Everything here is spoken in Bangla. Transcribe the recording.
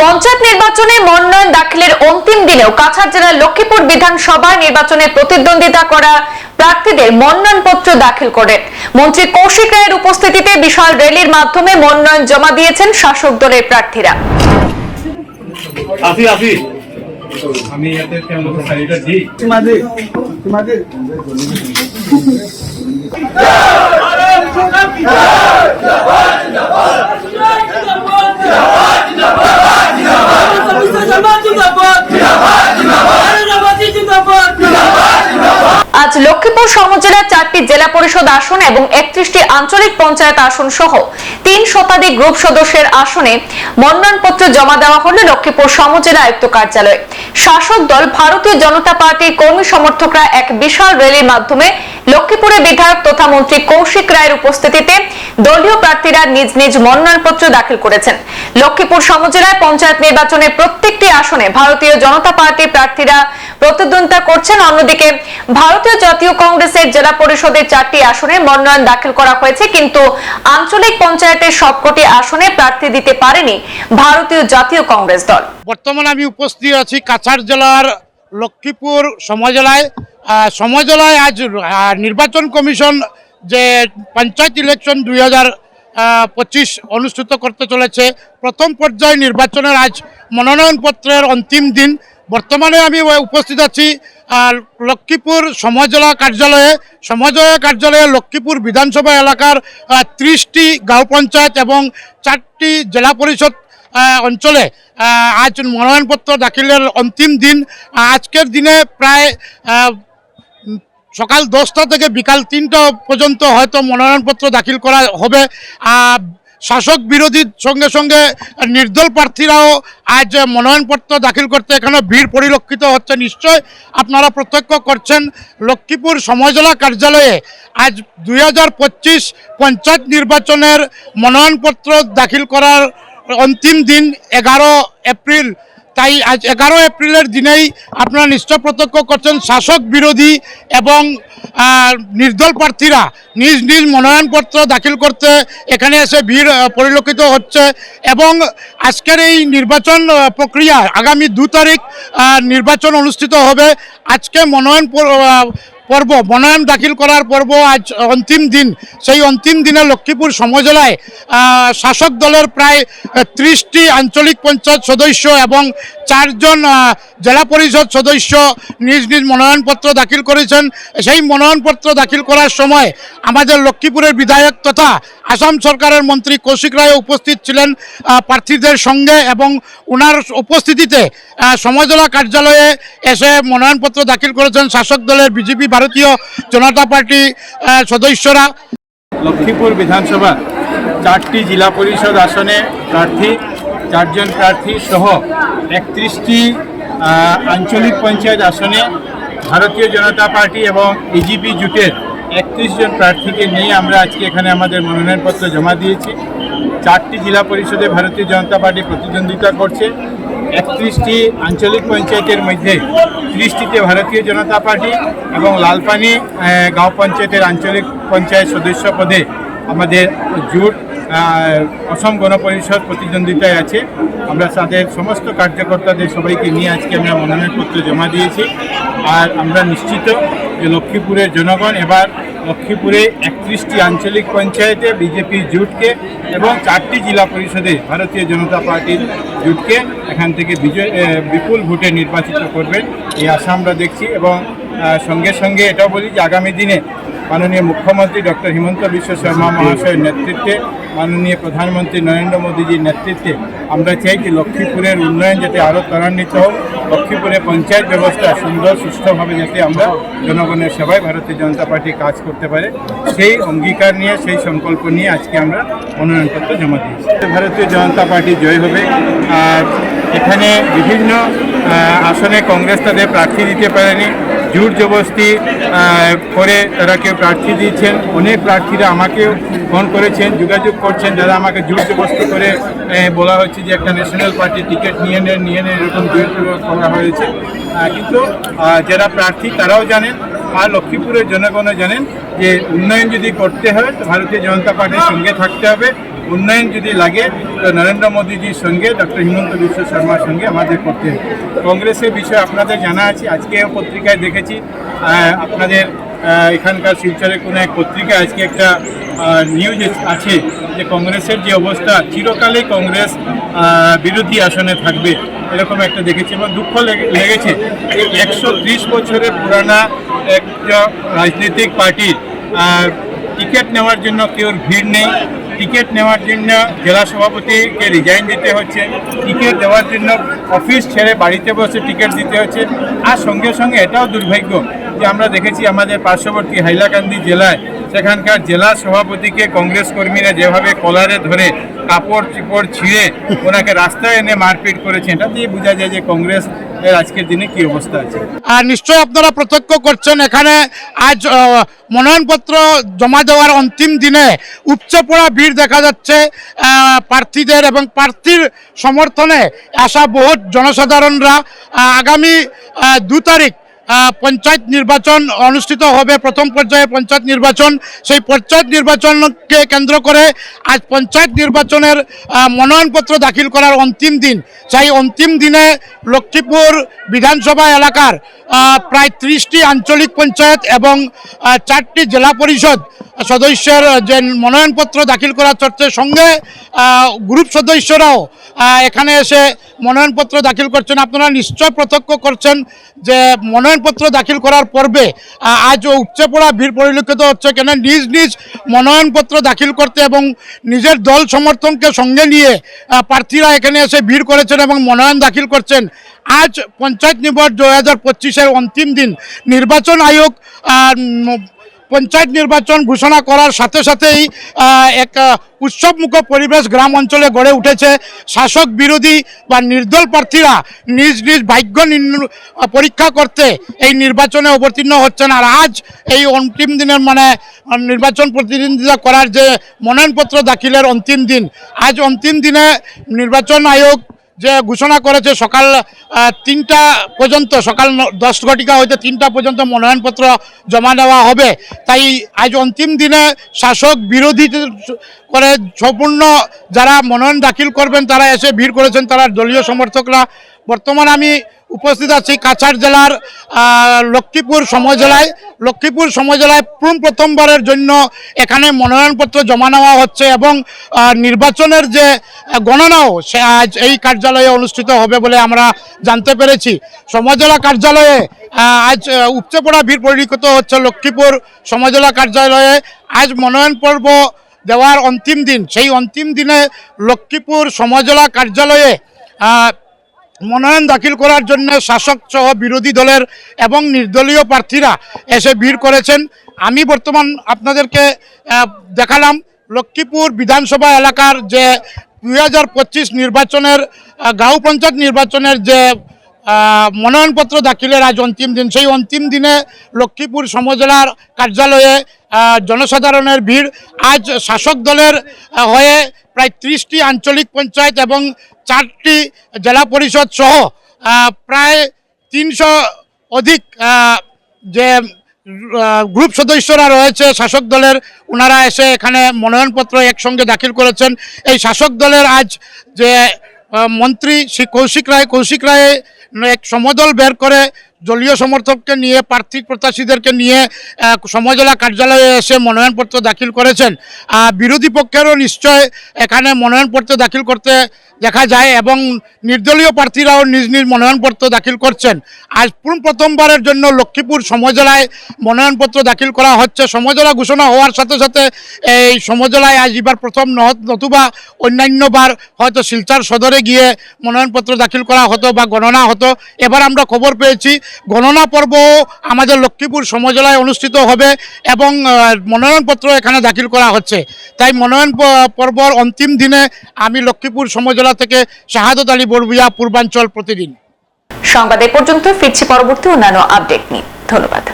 পঞ্চায়েত নির্বাচনে মনোনয়ন দাখিলের অন্তিম দিনেও কাছাড় জেলার লক্ষ্মীপুর বিধানসভায় নির্বাচনে প্রতিদ্বন্দ্বিতা করা প্রার্থীদের মনোনয়নপত্র দাখিল করেন মন্ত্রী কৌশিক রায়ের উপস্থিতিতে বিশাল র্যালির মাধ্যমে মনোনয়ন জমা দিয়েছেন শাসক দলের প্রার্থীরা। আসি আসি। আমি তোমাদের তোমাদের লক্ষ্মীপুর সমজেলার চারটি জেলা পরিষদ আসন এবং একত্রিশটি আঞ্চলিক পঞ্চায়েত আসন সহ তিন শতাধিক গ্রুপ সদস্যের আসনে মনোনয়নপত্র জমা দেওয়া হল লক্ষ্মীপুর সমজেলা আয়ুক্ত কার্যালয়ে। শাসক দল ভারতীয় জনতা পার্টির কর্মী সমর্থকরা এক বিশাল র্যালির মাধ্যমে লক্ষ্মীপুরের বিধায়ক তথা মন্ত্রী কৌশিক রায়ের উপস্থিতিতে দলীয় প্রার্থীরা নিজ নিজ মনোনয়নপত্র দাখিল করেছেন। লক্ষ্মীপুর সমজেলায় পঞ্চায়েত নির্বাচনের প্রত্যেকটি আসনে ভারতীয় জনতা পার্টির প্রার্থীরা প্রতিদ্বন্দ্বিতা করছেন। অন্যদিকে ভারতীয় জাতীয় কংগ্রেসের জেলা পরিষদের চারটি আসনে মনোনয়ন দাখিল করা হয়েছে, কিন্তু আঞ্চলিক পঞ্চায়েতের সবকটি আসনে প্রার্থী দিতে পারেনি ভারতীয় জাতীয় কংগ্রেস দল। বর্তমানে আমি উপস্থিত আছি কাছাড় জেলার লক্ষ্মীপুর সমজেলায়। সমজেলায় আজ নির্বাচন কমিশন যে পঞ্চায়েত ইলেকশন দুই পঁচিশ অনুষ্ঠিত করতে চলেছে, প্রথম পর্যায়ে নির্বাচনের আজ মনোনয়নপত্রের অন্তিম দিন। বর্তমানে আমি উপস্থিত আছি লক্ষ্মীপুর সমজেলা কার্যালয়ে। সমজেলা কার্যালয়ে লক্ষ্মীপুর বিধানসভা এলাকার ত্রিশটি গাঁও পঞ্চায়েত এবং চারটি জেলা পরিষদ অঞ্চলে আজ মনোনয়নপত্র দাখিলের অন্তিম দিন। আজকের দিনে প্রায় সকাল দশটা থেকে বিকাল তিনটা পর্যন্ত হয়তো মনোনয়নপত্র দাখিল করা হবে। শাসক বিরোধীর সঙ্গে সঙ্গে নির্দল প্রার্থীরাও আজ মনোনয়নপত্র দাখিল করতে এখানে ভিড় পরিলক্ষিত হচ্ছে। নিশ্চয় আপনারা প্রত্যক্ষ করছেন, লক্ষ্মীপুর সমজেলা কার্যালয়ে আজ দুই হাজার পঁচিশ পঞ্চায়েত নির্বাচনের মনোনয়নপত্র দাখিল করার অন্তিম দিন এগারো এপ্রিল তাই আজ এগারো এপ্রিলের দিনেই আপনারা নিশ্চয় প্রত্যক্ষ করছেন শাসক বিরোধী এবং নির্দল প্রার্থীরা নিজ নিজ মনোনয়নপত্র দাখিল করতে এখানে এসে ভিড় পরিলক্ষিত হচ্ছে এবং আজকের এই নির্বাচন প্রক্রিয়া আগামী দু তারিখ নির্বাচন অনুষ্ঠিত হবে। আজকে মনোনয়ন পর্ব, মনোনয়ন দাখিল করার পর্ব আজ অন্তিম দিন। সেই অন্তিম দিনে লক্ষ্মীপুর সমজেলায় শাসক দলের প্রায় ত্রিশটি আঞ্চলিক পঞ্চায়েত সদস্য এবং চারজন জেলা পরিষদ সদস্য নিজ নিজ মনোনয়নপত্র দাখিল করেছেন। সেই মনোনয়নপত্র দাখিল করার সময় আমাদের লক্ষ্মীপুরের বিধায়ক তথা আসাম সরকারের মন্ত্রী কৌশিক রায় উপস্থিত ছিলেন প্রার্থীদের সঙ্গে এবং ওনার উপস্থিতিতে সমজেলা কার্যালয়ে এসে মনোনয়নপত্র দাখিল করেছেন শাসক দলের বিজেপি ভারতীয় জনতা পার্টি সদস্যরা। লক্ষ্মীপুর বিধানসভা চারটি জেলা পরিষদ আসনে প্রার্থী, চারজন প্রার্থী সহ একত্রিশটি আঞ্চলিক পঞ্চায়েত আসনে ভারতীয় জনতা পার্টি এবং এজিপি জুটের একত্রিশ জন প্রার্থীকে নিয়ে আমরা আজকে এখানে আমাদের মনোনয়নপত্র জমা দিয়েছি। চারটি জেলা পরিষদে ভারতীয় জনতা পার্টি প্রতিদ্বন্দ্বিতা করছে। একত্রিশটি আঞ্চলিক পঞ্চায়েতের মধ্যে ত্রিশটিতে ভারতীয় জনতা পার্টি এবং লালপানি গাঁও পঞ্চায়েতের আঞ্চলিক পঞ্চায়েত সদস্য পদে আমাদের জোট অসম গণপরিষদ প্রতিদ্বন্দ্বিতায় আছে। আমরা তাদের সমস্ত কার্যকর্তাদের সবাইকে নিয়ে আজকে আমরা মনোনয়নপত্র জমা দিয়েছি। আর আমরা নিশ্চিত যে লক্ষ্মীপুরের জনগণ এবার লক্ষ্মীপুরে একত্রিশটি আঞ্চলিক পঞ্চায়েতে বিজেপি জুটকে এবং চারটি জেলা পরিষদে ভারতীয় জনতা পার্টির জুটকে এখান থেকে বিজয় বিপুল ভোটে নির্বাচিত করবেন। এই আশা আমরা দেখছি এবং সঙ্গে সঙ্গে এটাও বলি যে আগামী দিনে মাননীয় মুখ্যমন্ত্রী ডক্টর হিমন্ত বিশ্ব শর্মা মহাশয়ের নেতৃত্বে, মাননীয় প্রধানমন্ত্রী নরেন্দ্র মোদীজির নেতৃত্বে আমরা চাই যে লক্ষ্মীপুরের উন্নয়ন যাতে আরও ত্বরান্বিত হোক। লক্ষ্মীপুরে পঞ্চায়েত ব্যবস্থা সুন্দর সুস্থভাবে যাতে আমরা জনগণের সেবায় ভারতীয় জনতা পার্টি কাজ করতে পারে। সেই অঙ্গীকার নিয়ে, সেই সংকল্প নিয়ে আজকে আমরা মনোনয়নপত্র জমা দিয়েছি। ভারতীয় জনতা পার্টি জয় হবে। আর এখানে বিভিন্ন আসনে কংগ্রেস তাদের প্রার্থী দিতে পারেনি। জোর জবস্তি করে তারা কেউ প্রার্থী দিয়েছেন। অনেক প্রার্থীরা আমাকেও ফোন করেছেন, যোগাযোগ করছেন। যারা আমাকে জোর জবস্তি করে বলা হচ্ছে যে একটা ন্যাশনাল পার্টির টিকিট নিয়ে নেন নিয়ে নেন, এরকম জোর করা হয়েছে। কিন্তু যারা প্রার্থী তারাও জানেন আর লক্ষ্মীপুরের জনগণও জানেন যে উন্নয়ন যদি করতে হয়, তো ভারতীয় জনতা পার্টির সঙ্গে থাকতে হবে। উন্নয়ন যদি লাগে, তো নরেন্দ্র মোদীজির সঙ্গে, ডক্টর হিমন্ত বিশ্ব শর্মার সঙ্গে আমাদের করতে হবে। কংগ্রেসের বিষয়ে আপনাদের জানা আছে আজকে পত্রিকায় দেখেছি। আপনাদের এখানকার শিলচরের কোনো এক পত্রিকায় আজকে একটা নিউজ আছে যে কংগ্রেসের যে অবস্থা, চিরকালই কংগ্রেস বিরোধী আসনে থাকবে। এরকম একটা দেখেছি এবং দুঃখ লেগে- লেগেছে। একশো ত্রিশ বছরের পুরানা একটা রাজনৈতিক পার্টির টিকিট নেওয়ার জন্য কেউ ভিড় নেই। টিকিট নেওয়ার জন্য জেলা সভাপতিকে রিজাইন দিতে হচ্ছে। টিকিট দেওয়ার জন্য অফিস ছেড়ে বাড়িতে বসে টিকিট দিতে হচ্ছে। আর সঙ্গে সঙ্গে এটাও দুর্ভাগ্য যে আমরা দেখেছি আমাদের পার্শ্ববর্তী হাইলাকান্দি জেলায় সেখানকার জেলা সভাপতিকে কংগ্রেস কর্মীরা যেভাবে কলারে ধরে কাপড় চিপড় ছিঁড়ে ওনাকে রাস্তায় এনে মারপিট করেছে, এটা দিয়ে বোঝা যায় যে কংগ্রেস আজকের দিনে কি অবস্থা আছে। আর নিশ্চয়ই আপনারা প্রত্যক্ষ করছেন, এখানে আজ মনোনয়নপত্র জমা দেওয়ার অন্তিম দিনে উপচে পড়া ভিড় দেখা যাচ্ছে প্রার্থীদের এবং প্রার্থীর সমর্থনে আসা বহুত জনসাধারণরা আগামী দু তারিখ পঞ্চায়েত নির্বাচন অনুষ্ঠিত হবে, প্রথম পর্যায়ে পঞ্চায়েত নির্বাচন। সেই পঞ্চায়েত নির্বাচনকে কেন্দ্র করে আজ পঞ্চায়েত নির্বাচনের মনোনয়নপত্র দাখিল করার অন্তিম দিন। সেই অন্তিম দিনে লক্ষ্মীপুর বিধানসভা এলাকার প্রায় ত্রিশটি আঞ্চলিক পঞ্চায়েত এবং চারটি জেলা পরিষদ সদস্যের যে মনোনয়নপত্র দাখিল করা চলছে সঙ্গে গ্রুপ সদস্যরাও এখানে এসে মনোনয়নপত্র দাখিল করছেন। আপনারা নিশ্চয় প্রত্যক্ষ করছেন যে মনোনয়নপত্র দাখিল করার পর্বে আজ উপচে পড়া ভিড় পরিলক্ষিত হচ্ছে কেন? নিজ নিজ মনোনয়নপত্র দাখিল করতে এবং নিজের দল সমর্থনকে সঙ্গে নিয়ে প্রার্থীরা এখানে এসে ভিড় করেছেন এবং মনোনয়ন দাখিল করছেন। আজ পঞ্চায়েত নির্বাচন দু হাজার পঁচিশের অন্তিম দিন। নির্বাচন আয়োগ পঞ্চায়েত নির্বাচন ঘোষণা করার সাথে সাথেই এক উৎসবমুখ পরিবেশ গ্রাম অঞ্চলে গড়ে উঠেছে। শাসক বিরোধী বা নির্দল প্রার্থীরা নিজ নিজ ভাগ্য পরীক্ষা করতে এই নির্বাচনে অবতীর্ণ হচ্ছেন। আর আজ এই অন্তিম দিনের মানে নির্বাচন প্রতিদ্বন্দ্বিতা করার যে মনোনয়নপত্র দাখিলের অন্তিম দিন, আজ অন্তিম দিনে নির্বাচন আয়োগ যে ঘোষণা করেছে সকাল তিনটা পর্যন্ত, সকাল দশ ঘটিকা হইতে তিনটা পর্যন্ত মনোনয়নপত্র জমা দেওয়া হবে। তাই আজ অন্তিম দিনে শাসক বিরোধী করে সম্পূর্ণ যারা মনোনয়ন দাখিল করবেন, তারা এসে ভিড় করেছেন, তারা দলীয় সমর্থকরা। বর্তমান আমি উপস্থিত আছি কাছাড় জেলার লক্ষ্মীপুর সময় জেলায়। লক্ষ্মীপুর সময় জেলায় প্রথম প্রথমবারের জন্য এখানে মনোনয়নপত্র জমা নেওয়া হচ্ছে এবং নির্বাচনের যে গণনাও সে আজ এই কার্যালয়ে অনুষ্ঠিত হবে বলে আমরা জানতে পেরেছি। সমজেলা কার্যালয়ে আজ উপচে পড়া ভিড় পরিলক্ষিত হচ্ছে লক্ষ্মীপুর সমজেলা কার্যালয়ে। আজ মনোনয়ন পর্ব দেওয়ার অন্তিম দিন। সেই অন্তিম দিনে লক্ষ্মীপুর সমজেলা কার্যালয়ে মনোনয়ন দাখিল করার জন্য শাসক সহ বিরোধী দলের এবং নির্দলীয় প্রার্থীরা এসে ভিড় করেছেন। আমি বর্তমান আপনাদেরকে দেখালাম লক্ষ্মীপুর বিধানসভা এলাকার যে দুই হাজার পঁচিশ নির্বাচনের গাঁও পঞ্চায়েত নির্বাচনের যে মনোনয়নপত্র দাখিলের আজ অন্তিম দিন। সেই অন্তিম দিনে লক্ষ্মীপুর সমজেলার কার্যালয়ে জনসাধারণের ভিড়। আজ শাসক দলের হয়ে প্রায় ত্রিশটি আঞ্চলিক পঞ্চায়েত এবং চারটি জেলা পরিষদ সহ প্রায় তিনশো অধিক যে গ্রুপ সদস্যরা রয়েছে শাসক দলের ওনারা এসে এখানে মনোনয়নপত্র একসঙ্গে দাখিল করেছেন। এই শাসক দলের আজ যে মন্ত্রী শ্রী কৌশিক রায় কৌশিক রায় এক সমদল বের করে দলীয় সমর্থককে নিয়ে, প্রার্থী প্রত্যাশীদেরকে নিয়ে সমজেলা কার্যালয়ে এসে মনোনয়নপত্র দাখিল করেছেন। বিরোধী পক্ষেরও নিশ্চয় এখানে মনোনয়নপত্র দাখিল করতে দেখা যায় এবং নির্দলীয় প্রার্থীরাও নিজ নিজ মনোনয়নপত্র দাখিল করছেন। আজ পুরো প্রথমবারের জন্য লক্ষ্মীপুর সমজেলায় মনোনয়নপত্র দাখিল করা হচ্ছে। সমজেলা ঘোষণা হওয়ার সাথে সাথে এই সমজেলায় আজ এবার প্রথম নতুবা অন্যান্যবার হয়তো শিলচর সদরে গিয়ে মনোনয়নপত্র দাখিল করা হতো বা গণনা হতো। এবার আমরা খবর পেয়েছি গণনা পর্ব আমাদের লক্ষ্মীপুর সমজেলায় অনুষ্ঠিত হবে এবং মনোনয়নপত্র এখানে দাখিল করা হচ্ছে। তাই মনোনয়ন পর্বর অন্তিম দিনে আমি লক্ষ্মীপুর সমজেলা থেকে শাহাদত আলী বরবুয়া পূর্বাঞ্চল প্রতিদিন। সংবাদ এ পর্যন্ত, ফিরছি পরবর্তী অন্যান্য আপডেট নিয়ে। ধন্যবাদ।